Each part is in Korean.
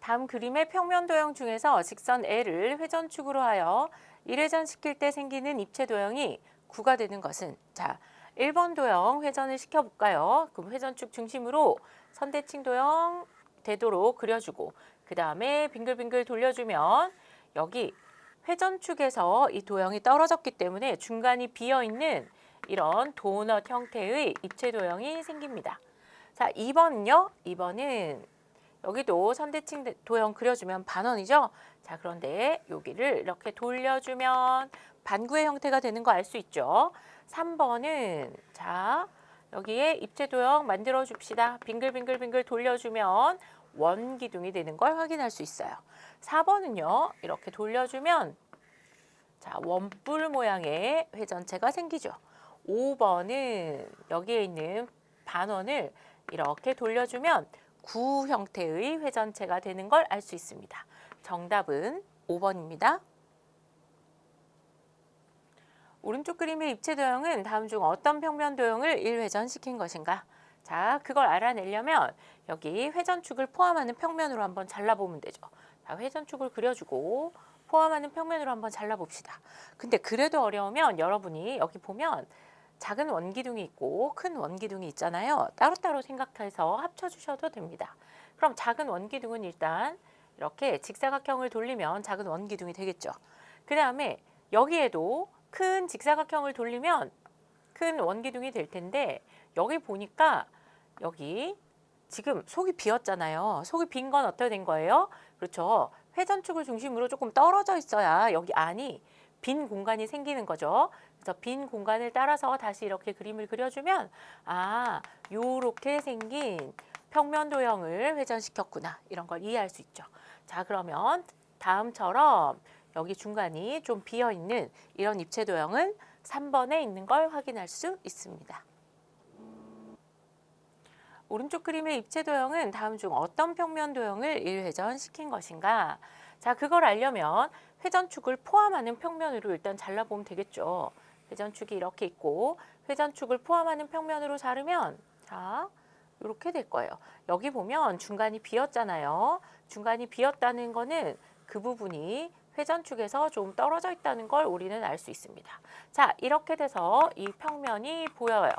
다음 그림의 평면 도형 중에서 직선 L을 회전축으로 하여 1회전 시킬 때 생기는 입체 도형이 9가 되는 것은 자 1번 도형 회전을 시켜볼까요? 그럼 회전축 중심으로 선대칭 도형 되도록 그려주고 그 다음에 빙글빙글 돌려주면 여기 회전축에서 이 도형이 떨어졌기 때문에 중간이 비어있는 이런 도넛 형태의 입체 도형이 생깁니다. 자 2번은요. 2번은 여기도 선대칭 도형 그려주면 반원이죠. 자 그런데 여기를 이렇게 돌려주면 반구의 형태가 되는 거 알 수 있죠. 3번은 자 여기에 입체 도형 만들어 줍시다. 빙글빙글빙글 돌려주면 원기둥이 되는 걸 확인할 수 있어요. 4번은요. 이렇게 돌려주면 자 원뿔 모양의 회전체가 생기죠. 5번은 여기에 있는 반원을 이렇게 돌려주면 구 형태의 회전체가 되는 걸 알 수 있습니다. 정답은 5번입니다. 오른쪽 그림의 입체 도형은 다음 중 어떤 평면 도형을 1회전시킨 것인가? 자, 그걸 알아내려면 여기 회전축을 포함하는 평면으로 한번 잘라보면 되죠. 자, 회전축을 그려주고 포함하는 평면으로 한번 잘라봅시다. 근데 그래도 어려우면 여러분이 여기 보면 작은 원기둥이 있고 큰 원기둥이 있잖아요. 따로따로 생각해서 합쳐주셔도 됩니다. 그럼 작은 원기둥은 일단 이렇게 직사각형을 돌리면 작은 원기둥이 되겠죠. 그 다음에 여기에도 큰 직사각형을 돌리면 큰 원기둥이 될 텐데 여기 보니까 여기 지금 속이 비었잖아요. 속이 빈 건 어떻게 된 거예요? 그렇죠. 회전축을 중심으로 조금 떨어져 있어야 여기 안이 빈 공간이 생기는 거죠. 그래서 빈 공간을 따라서 다시 이렇게 그림을 그려주면 아, 요렇게 생긴 평면 도형을 회전시켰구나. 이런 걸 이해할 수 있죠. 자, 그러면 다음처럼 여기 중간이 좀 비어 있는 이런 입체 도형은 3번에 있는 걸 확인할 수 있습니다. 오른쪽 그림의 입체 도형은 다음 중 어떤 평면 도형을 1회전 시킨 것인가? 자, 그걸 알려면 회전축을 포함하는 평면으로 일단 잘라보면 되겠죠. 회전축이 이렇게 있고 회전축을 포함하는 평면으로 자르면 자, 이렇게 될 거예요. 여기 보면 중간이 비었잖아요. 중간이 비었다는 거는 그 부분이 회전축에서 좀 떨어져 있다는 걸 우리는 알 수 있습니다. 자, 이렇게 돼서 이 평면이 보여요.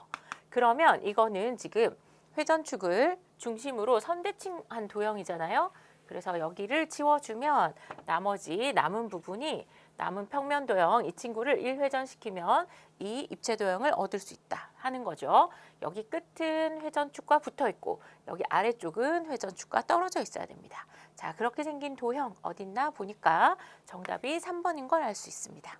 그러면 이거는 지금 회전축을 중심으로 선대칭한 도형이잖아요. 그래서 여기를 지워주면 나머지 남은 부분이 남은 평면 도형 이 친구를 1회전 시키면 이 입체 도형을 얻을 수 있다 하는 거죠. 여기 끝은 회전축과 붙어 있고 여기 아래쪽은 회전축과 떨어져 있어야 됩니다. 자, 그렇게 생긴 도형 어딨나 보니까 정답이 3번인 걸 알 수 있습니다.